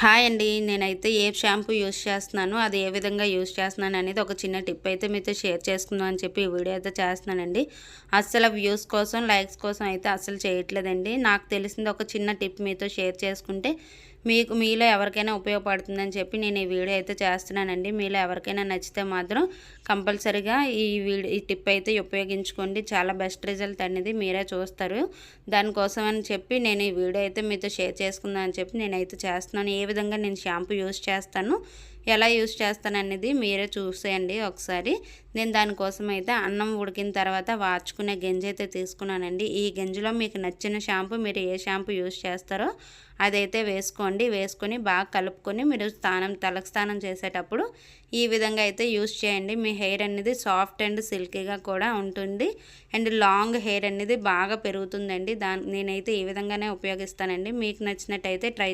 Hi అండి. నేనైతే ఏ shampoo use చేస్తున్నాను అది ఏ విధంగా యూస్ చేస్తున్నాను అనేది ఒక చిన్న టిప్ అయితే మీతో షేర్ చేసుకుందాం అని చెప్పి ఈ వీడియో అయితే చేస్తున్నానండి. అస్సలు వ్యూస్ కోసం లైక్స్ కోసం అయితే అస్సలు చేయట్లేదండి. నాకు తెలిసింది ఒక చిన్న టిప్ మీతో షేర్ చేసుకుంటే మీకు మీలో ఎవరికైనా ఉపయోగపడుతుందని చెప్పి నేను ఈ వీడియో అయితే చేస్తున్నానండి. మీలో ఎవరికైనా నచ్చితే మాత్రం కంపల్సరీగా ఈ వీడియో ఈ టిప్ అయితే ఉపయోగించుకోండి. చాలా బెస్ట్ రిజల్ట్ అనేది మీరే చూస్తారు. దానికోసం అని చెప్పి నేను ఈ వీడియో అయితే మీతో షేర్ చేసుకుందాం అని చెప్పి నేనైతే చేస్తున్నాను. ఏ విధంగా నేను షాంపూ యూస్ చేస్తాను ఎలా యూస్ చేస్తాననేది మీరే చూసేయండి ఒకసారి. నేను దానికోసం అయితే అన్నం ఉడికిన తర్వాత వాచుకునే గంజి అయితే తీసుకున్నానండి. ఈ గంజిలో మీకు నచ్చిన షాంపూ మీరు ఏ షాంపూ యూస్ చేస్తారో అదైతే వేసుకోండి. వేసుకొని బాగా కలుపుకొని మీరు స్నానం తలకు స్నానం చేసేటప్పుడు ఈ విధంగా అయితే యూస్ చేయండి. మీ హెయిర్ అనేది సాఫ్ట్ అండ్ సిల్కీగా కూడా ఉంటుంది. అండ్ లాంగ్ హెయిర్ అనేది బాగా పెరుగుతుందండి. దాని నేనైతే ఈ విధంగానే ఉపయోగిస్తానండి. మీకు నచ్చినట్టయితే ట్రై